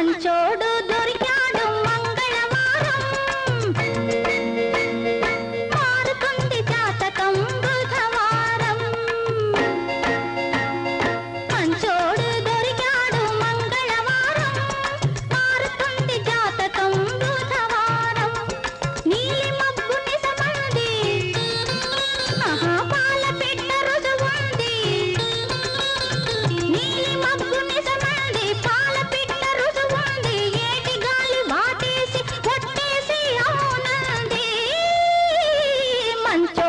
అంచోడు one.